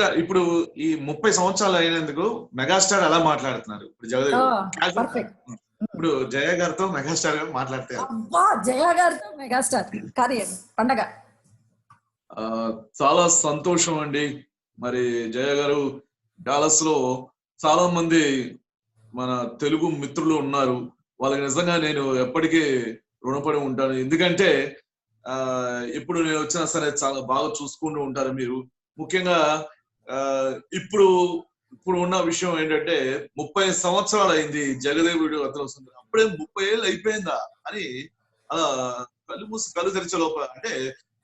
ముందుగా ఇప్పుడు ఈ ముప్పై సంవత్సరాలు అయినందుకు మెగాస్టార్ ఎలా మాట్లాడుతున్నారు. ఇప్పుడు జగదేవ్ ఇప్పుడు జయ గారితో మెగాస్టార్ గారు మాట్లాడితే అబ్బా జయ గారితో మెగాస్టార్. కానీ పండగ. చాలా సంతోషం అండి. మరి జయ గారు డాలస్లో చాలా మంది మన తెలుగు మిత్రులు ఉన్నారు. వాళ్ళకి నిజంగా నేను ఎప్పటికీ రుణపడి ఉంటాను. ఎందుకంటే ఆ ఇప్పుడు నేను వచ్చినా సరే చాలా బాగా చూసుకుంటూ ఉంటారు మీరు. ముఖ్యంగా ఇప్పుడు ఇప్పుడు ఉన్న విషయం ఏంటంటే ముప్పై సంవత్సరాలు అయింది జగదేవుడు అతను వస్తుంది. అప్పుడే ముప్పై ఏళ్ళు అయిపోయిందా అని అలా కళ్ళు మూసి కళ్ళు తెరిచే లోపల అంటే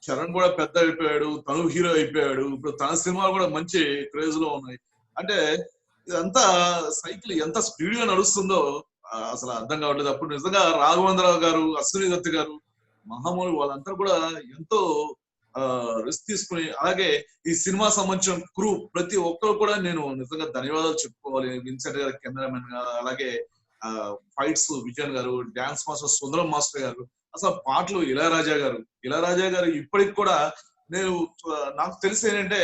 చరణ్ కూడా పెద్ద అయిపోయాడు తను హీరో అయిపోయాడు ఇప్పుడు తన సినిమాలు కూడా మంచి క్రేజ్లో ఉన్నాయి. అంటే ఇదంతా సైకిల్ ఎంత స్పీడ్గా నడుస్తుందో అసలు అర్థం కావట్లేదు. అప్పుడు నిజంగా రాఘవేంద్రరావు గారు అశ్విని దత్ గారు మహామూలు వాళ్ళంతా కూడా ఎంతో రిస్క్ తీసుకుని అలాగే ఈ సినిమా సంబంధించిన క్రూ ప్రతి ఒక్కరు కూడా నేను నిజంగా ధన్యవాదాలు చెప్పుకోవాలి. విన్సెంట్ గారు కెమెరామెన్ గారు అలాగే ఫైట్స్ విజయన్ గారు డాన్స్ మాస్టర్ సుందరం మాస్టర్ గారు అసలు పాటలు ఇళయరాజా గారు. ఇళయరాజా గారు ఇప్పటికి కూడా నేను నాకు తెలిసి ఏంటంటే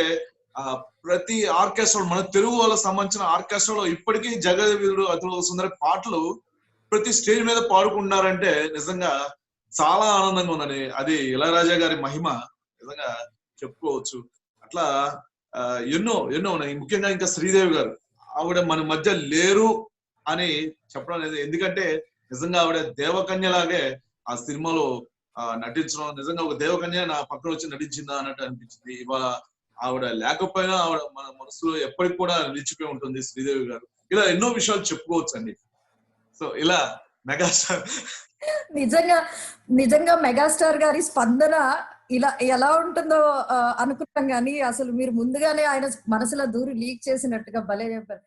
ఆ ప్రతి ఆర్కెస్ట్రా మన తెలుగు వాళ్ళకి సంబంధించిన ఆర్కెస్ట్రాలో ఇప్పటికీ జగదేవుడు అతుల సుందర పాటలు ప్రతి స్టేజ్ మీద పాడుకుంటున్నారంటే నిజంగా చాలా ఆనందంగా ఉందని అది ఇళయరాజా గారి మహిమ. నిజంగా చెప్పుకోవచ్చు. అట్లా ఆ, ఎన్నో ఎన్నో ఉన్నాయి. ముఖ్యంగా ఇంకా శ్రీదేవి గారు ఆవిడ మన మధ్య లేరు అని చెప్పడం లేదు. ఎందుకంటే నిజంగా ఆవిడ దేవకన్యలాగే ఆ సినిమాలో ఆ, నటించడం నిజంగా ఒక దేవకన్య నా పక్కన వచ్చి నటించిందా అన్నట్టు అనిపించింది. ఇవాళ ఆవిడ లేకపోయినా ఆవిడ మన మనసులో ఎప్పటికి కూడా నిలిచిపోయి ఉంటుంది శ్రీదేవి గారు. ఇలా ఎన్నో విషయాలు చెప్పుకోవచ్చు అండి సో ఇలా మెగాస్టార్ నిజంగా నిజంగా మెగాస్టార్ గారి స్పందన ఇలా ఎలా ఉంటుందో ఆ, అనుకున్నాం కానీ అసలు మీరు ముందుగానే ఆయన మనసులో దూరి లీక్ చేసినట్టుగా భలే చెప్పారు.